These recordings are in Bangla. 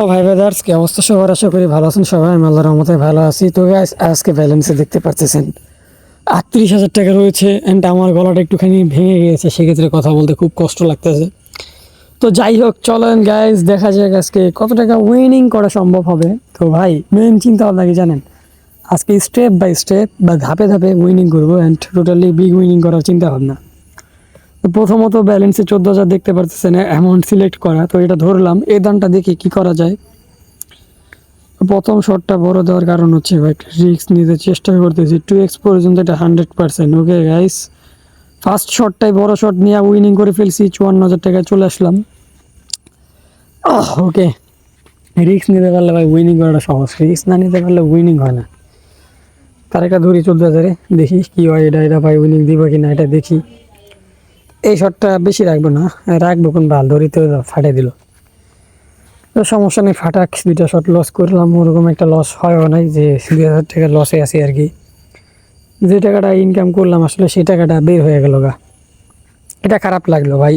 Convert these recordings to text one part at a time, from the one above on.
ভাই ব্রাদার্স কি অবস্থা? সবার আশা করি ভালো আছেন সবাই। আমি আল্লাহর রহমতে ভালো আছি। তো গাইস আজকে ব্যালেন্সে দেখতে পাচ্ছেন আটত্রিশ হাজার টাকা রয়েছে অ্যান্ড আমার গলাটা একটুখানি ভেঙে গিয়েছে, সেক্ষেত্রে কথা বলতে খুব কষ্ট লাগতেছে। তো যাই হোক, চলেন গাইস দেখা যাক আজকে কত টাকা উইনিং করা সম্ভব হবে। তো ভাই মেন চিন্তা ভাবনা কি জানেন? আজকে স্টেপ বাই স্টেপ বা ধাপে ধাপে উইনিং করব অ্যান্ড টোটালি বিগ উইনিং করার চিন্তা ভাবনা। তো প্রথমত ব্যালেন্সে চোদ্দ হাজার দেখতে পারতেছেন অ্যামাউন্ট সিলেক্ট করা। তো এটা ধরলাম এই দানটা দেখি কি করা যায়। প্রথম শটটা বড় দেওয়ার কারণ হচ্ছে, ভাই রিস্ক নিতে চেষ্টা করতেছি। টু এক্স পর্যন্ত এটা hundred percent okay guys first শটটাই বড় শট নিয়ে উইনিং করে ফেলছি, চুয়ান্ন হাজার টাকায় চলে আসলাম। ওকে রিস্ক নিতে পারলে ভাই উইনিং করাটা সহজ। রিস্ক না নিতে পারলে উইনিং হয় না। তার একটা ধরি চোদ্দ হাজারে দেখি কি হয়, এটা এটা ভাই উইনিং দিব কি না এটা দেখি। এই শটটা বেশি রাখব না। রাখব, কোন ভালো ধরিতে ফাটে দিল। তো সমস্যা নেই, ফাটাক দুইটা শট লস করলাম। ওরকম একটা লস হয়ও নাই যে দুই হাজার টাকা লসে আছি আর কি। যে টাকাটা ইনকাম করলাম আসলে সেই টাকাটা বের হয়ে গেল গা। এটা খারাপ লাগল ভাই।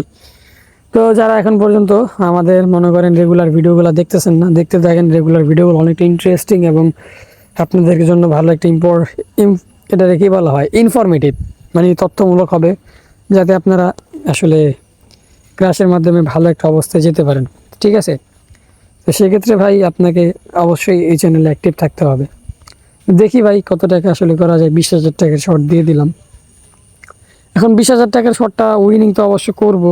তো যারা এখন পর্যন্ত আমাদের মনে করেন রেগুলার ভিডিওগুলো দেখতেছেন না, দেখতে থাকেন রেগুলার ভিডিওগুলো অনেকটা ইন্টারেস্টিং এবং আপনাদের জন্য ভালো একটা ইম্পর এটা কি বলা হয়? ইনফরমেটিভ মানে তথ্যমূলক হবে। যাতে আপনারা আসলে ক্লাসের মাধ্যমে ভালো একটা অবস্থায় যেতে পারেন। ঠিক আছে? তো সেক্ষেত্রে ভাই আপনাকে অবশ্যই এই চ্যানেলে অ্যাক্টিভ থাকতে হবে। দেখি ভাই কত টাকা আসলে করা যায়। বিশ হাজার টাকার শর্ট দিয়ে দিলাম। এখন বিশ হাজার টাকার শর্টটা উইনিং তো অবশ্য করব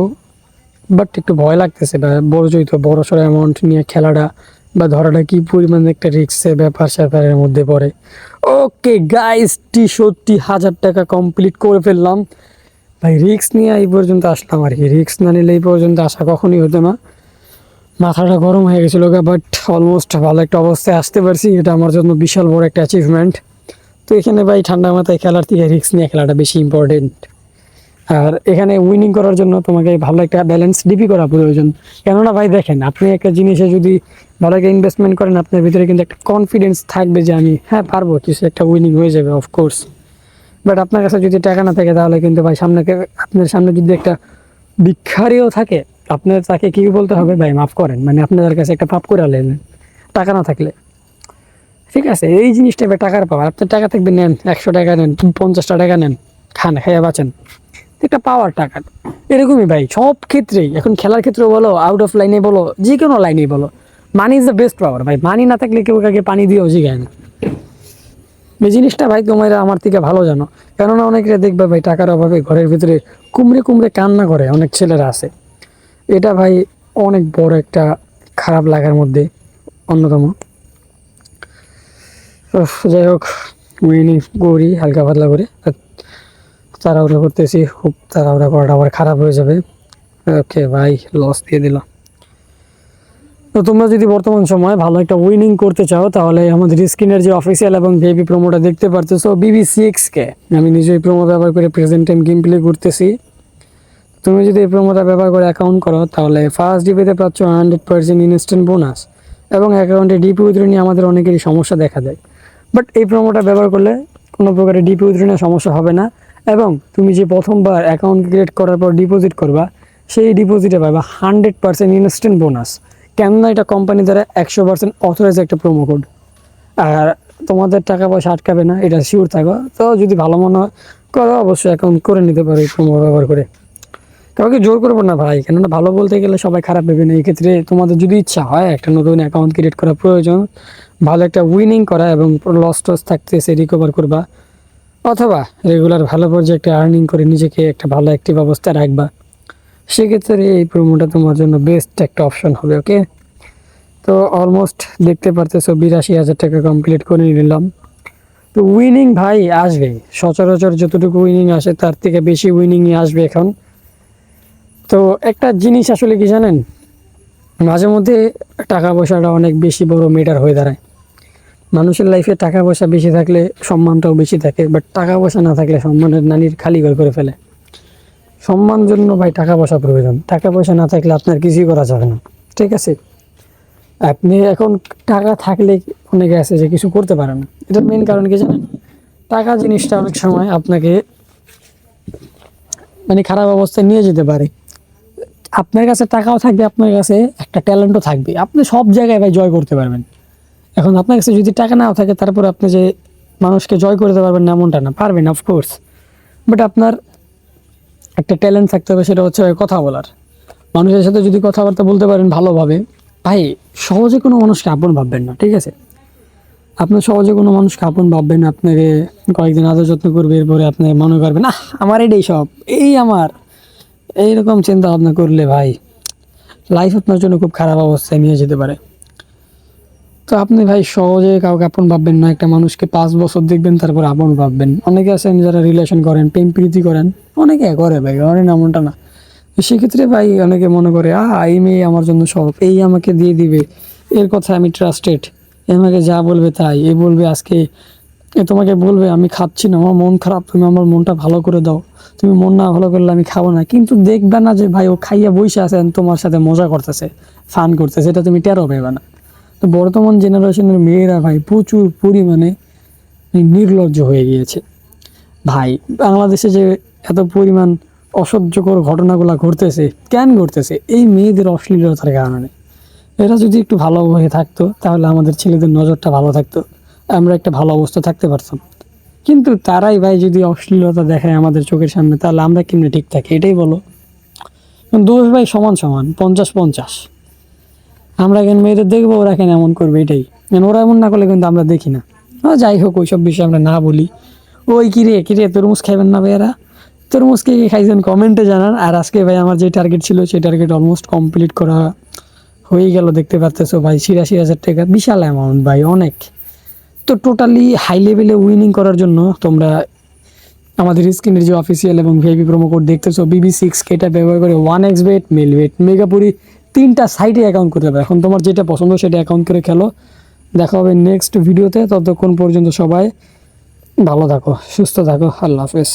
বাট একটু ভয় লাগতেছে বড় যেহেতু বড় সড়ো অ্যামাউন্ট নিয়ে খেলাটা বা ধরাটা কি পরিমাণে একটা রিক্সের ব্যাপার স্যাপারের মধ্যে পড়ে। ওকে গাইস টি সত্যি হাজার টাকা কমপ্লিট করে ফেললাম। ভাই রিক্স নিয়ে এই পর্যন্ত আসলাম আর কি। রিক্স না নিলে এই পর্যন্ত আসা কখনই হতো না। মাথাটা গরম হয়ে গেছিল বাট অলমোস্ট ভালো একটা অবস্থায় আসতে পারছি। এটা আমার জন্য বিশাল বড় একটা অ্যাচিভমেন্ট তো এখানে ভাই, ঠান্ডা মাথায় খেলার থেকে রিক্স নিয়ে খেলাটা বেশি ইম্পর্টেন্ট আর এখানে উইনিং করার জন্য তোমাকে ভালো একটা ব্যালেন্স ডিপি করা প্রয়োজন। কেননা ভাই, দেখেন, আপনি একটা জিনিসে যদি ভালো একটা ইনভেস্টমেন্ট করেন, আপনার ভিতরে কিন্তু একটা কনফিডেন্স থাকবে যে আমি হ্যাঁ পারব, কিছু একটা উইনিং হয়ে যাবে অফকোর্স বাট আপনার কাছে যদি টাকা না থাকে তাহলে কিন্তু ভাই সামনে আপনার সামনে যদি একটা ভিক্ষারিও থাকে, আপনার তাকে কি বলতে হবে? ভাই মাফ করেন মানে আপনাদের কাছে একটা পাপ করে আলেন। টাকা না থাকলে। ঠিক আছে, এই জিনিসটা এবার টাকার পাওয়ার। আপনার টাকা থাকবে নেন, একশো টাকা নেন, পঞ্চাশটা টাকা নেন, খান, খাইয়া বাঁচেন। একটা পাওয়ার টাকা। এরকমই ভাই, সব ক্ষেত্রেই। এখন খেলার ক্ষেত্রে বলো আউট অফ লাইনে বলো যে কোনো লাইনেই বলো money is the best power ভাই মানি না থাকলে কেউ কাকে পানি দিয়েও জিগায় না। এই জিনিসটা ভাই তোমরা আমার থেকে ভালো জানো। কেননা অনেকে দেখবে ভাই টাকার অভাবে ঘরের ভিতরে কুমড়ে কুমড়ে কান্না করে, অনেক ছেলেরা আছে। এটা ভাই অনেক বড় একটা খারাপ লাগার মধ্যে অন্যতম। যাই হোক, উইনি করি হালকা পাতলা করে তাড়াহুড়া করতেছি, খুব তাড়াহুড়া করাটা আবার খারাপ হয়ে যাবে। ওকে, ভাই লস দিয়ে দিলাম। তো তোমরা যদি বর্তমান সময়ে ভালো একটা উইনিং করতে চাও, তাহলে আমাদের স্ক্রিনের যে অফিসিয়াল এবং ভিআইপি প্রোমোটা দেখতে পারতেছো বিবি সিক্স কে আমি নিজেই প্রোমো ব্যবহার করে প্রেজেন্ট টাইম গেম প্লে করতেছি তুমি যদি এই প্রোমোটা ব্যবহার করে অ্যাকাউন্ট করো, তাহলে ফার্স্ট ডিপিতে পাচ্ছ হান্ড্রেড পার্সেন্ট ইনস্ট্যান্ট বোনাস এবং অ্যাকাউন্টে ডিপি নিয়ে আমাদের অনেকেরই সমস্যা দেখা দেয়। বাট এই প্রোমোটা ব্যবহার করলে কোনো প্রকারের ডিপি উইথড্র সমস্যা হবে না এবং তুমি যে প্রথমবার অ্যাকাউন্ট ক্রিয়েট করার পর ডিপোজিট করবা, সেই ডিপোজিটে পাবা হান্ড্রেড পার্সেন্ট ইনস্ট্যান্ট বোনাস কেননা এটা কোম্পানি দ্বারা একশো পার্সেন্ট অথরাইজ একটা প্রোমো কোড আর তোমাদের টাকা পয়সা আটকাবে না, এটা শিওর থাকো। তো যদি ভালো মনে করো, অবশ্যই অ্যাকাউন্ট করে নিতে পারো এই প্রোমো ব্যবহার করে। কাউকে জোর করব না ভাই, কেননা ভালো বলতে গেলে সবাই খারাপ ভেবে না এক্ষেত্রে তোমাদের যদি ইচ্ছা হয়, একটা নতুন অ্যাকাউন্ট ক্রিয়েট করা প্রয়োজন। ভালো একটা উইনিং করা এবং লস টস থাকতে সে রিকভার করবা। অথবা রেগুলার ভালো পর্যায়ে একটা আর্নিং করে নিজেকে একটা ভালো অ্যাক্টিভ অবস্থায় রাখবা। সেক্ষেত্রে এই প্রোমোটা তোমার জন্য বেস্ট একটা অপশন হবে ওকে তো অলমোস্ট দেখতে পারতেছো, বিরাশি হাজার টাকা কমপ্লিট করে নিলাম। তো উইনিং ভাই আসবে, সচরাচর যতটুকু উইনিং আসে তার থেকে বেশি উইনিংই আসবে এখন। তো একটা জিনিস আসলে কি জানেন, মাঝে মধ্যে টাকা পয়সাটা অনেক বেশি বড় মেটার হয়ে দাঁড়ায়। মানুষের লাইফে টাকা পয়সা বেশি থাকলে সম্মানটাও বেশি থাকে বাট টাকা পয়সা না থাকলে সম্মানের নানির খালি ঘর করে ফেলে। সম্মান জন্য ভাই টাকা পয়সা প্রয়োজন। টাকা পয়সা না থাকলে আপনার কিছুই করা যাবে না। ঠিক আছে? আপনি এখন টাকা থাকলে অনেকে আছে যে কিছু করতে পারে না। এটার মেন কারণ কি জানেন? টাকা জিনিসটা অনেক সময় আপনাকে মানে খারাপ অবস্থায় নিয়ে যেতে পারে। আপনার কাছে টাকাও থাকবে, আপনার কাছে একটা ট্যালেন্টও থাকবে। আপনি সব জায়গায় ভাই জয় করতে পারবেন। এখন আপনার কাছে যদি টাকা নাও থাকে, তারপরে আপনি যে মানুষকে জয় করতে পারবেন না এমনটা না। পারবেন অফকোর্স বাট আপনার একটা ট্যালেন্ট থাকতে হবে, সেটা হচ্ছে কথা বলার। মানুষের সাথে যদি কথাবার্তা বলতে পারেন ভালোভাবে, ভাই, সহজে কোনো মানুষকে আপন ভাববেন না, ঠিক আছে? আপনার সহজে কোনো মানুষকে আপন ভাববেন আপনাকে কয়েকদিন আদর যত্ন করবে, এরপরে আপনি মনে করবেন না আমার এটাই সব, এই আমার। এইরকম চিন্তা ভাবনা করলে ভাই লাইফ আপনার জন্য খুব খারাপ অবস্থায় নিয়ে যেতে পারে। তো আপনি ভাই সহজে কাউকে আপন ভাববেন না, একটা মানুষকে পাঁচ বছর দেখবেন, তারপর আপন ভাববেন। অনেকে আছেন যারা রিলেশন করেন, প্রেম প্রীতি করেন, অনেকে করে ভাই না এমনটা না। সেক্ষেত্রে ভাই অনেকে মনে করে, আহ, এই মেয়ে আমার জন্য সব এই আমাকে দিয়ে দিবে, এর কথা আমি ট্রাস্টেড এ আমাকে যা বলবে তাই, এ বলবে আজকে, এ তোমাকে বলবে, আমি খাচ্ছি না, আমার মন খারাপ, তুমি আমার মনটা ভালো করে দাও, তুমি মন না ভালো করলে আমি খাব না। কিন্তু দেখবে না যে ভাই ও খাইয়া বসে আছেন তোমার সাথে মজা করতেছে ফান করতেছে, এটা তুমি টেরো পেবে না। তো বর্তমান জেনারেশনের মেয়েরা ভাই প্রচুর পরিমাণে নির্লজ্জ হয়ে গিয়েছে। ভাই, বাংলাদেশে যে এত পরিমাণ অসহ্যকর ঘটনাগুলো ঘটতেছে, কেন ঘটতেছে? এই মেয়েদের অশ্লীলতার কারণে। এরা যদি একটু ভালো হয়ে থাকতো, তাহলে আমাদের ছেলেদের নজরটা ভালো থাকতো। আমরা একটা ভালো অবস্থা থাকতে পারতাম। কিন্তু তারাই ভাই যদি অশ্লীলতা দেখায় আমাদের চোখের সামনে, তাহলে আমরা কেমনি ঠিক থাকি? এটাই বলো। দোষ ভাই সমান সমান, পঞ্চাশ পঞ্চাশ। আমরা কেন মেয়েদের দেখব? ওরা কেন এমন করবে? এটাই। কেন ওরা এমন না করলে কিন্তু আমরা দেখি না। যাই হোক, ওইসব বিষয়ে আমরা না বলি। ওই কিরে কিরে তরমুজ খাইবেন না ভাইয়ারা? তরমুজ কে খাইছেন কমেন্টে জানান। আর আজকে ভাই আমার যে টার্গেট ছিল, সেই টার্গেট অলমোস্ট কমপ্লিট করা হয়ে গেল, দেখতে পারতেছো ভাই। ছিয়াশি হাজার টাকা, বিশাল অ্যামাউন্ট ভাই, অনেক। তো টোটালি হাই লেভেলে উইনিং করার জন্য তোমরা আমাদের স্ক্রিনের যে অফিসিয়াল এবং ভিআইপি প্রোমো কোড দেখতেছো বিবি সিক্স কেটা ব্যবহার করে one X bet Melbet Megapari তিনটা সাইডে অ্যাকাউন্ট করতে হবে এখন তোমার যেটা পছন্দ সেটা অ্যাকাউন্ট করে খেলো। দেখা হবে নেক্সট ভিডিওতে ততক্ষণ পর্যন্ত সবাই ভালো থাকো, সুস্থ থাকো। আল্লাহ হাফেজ।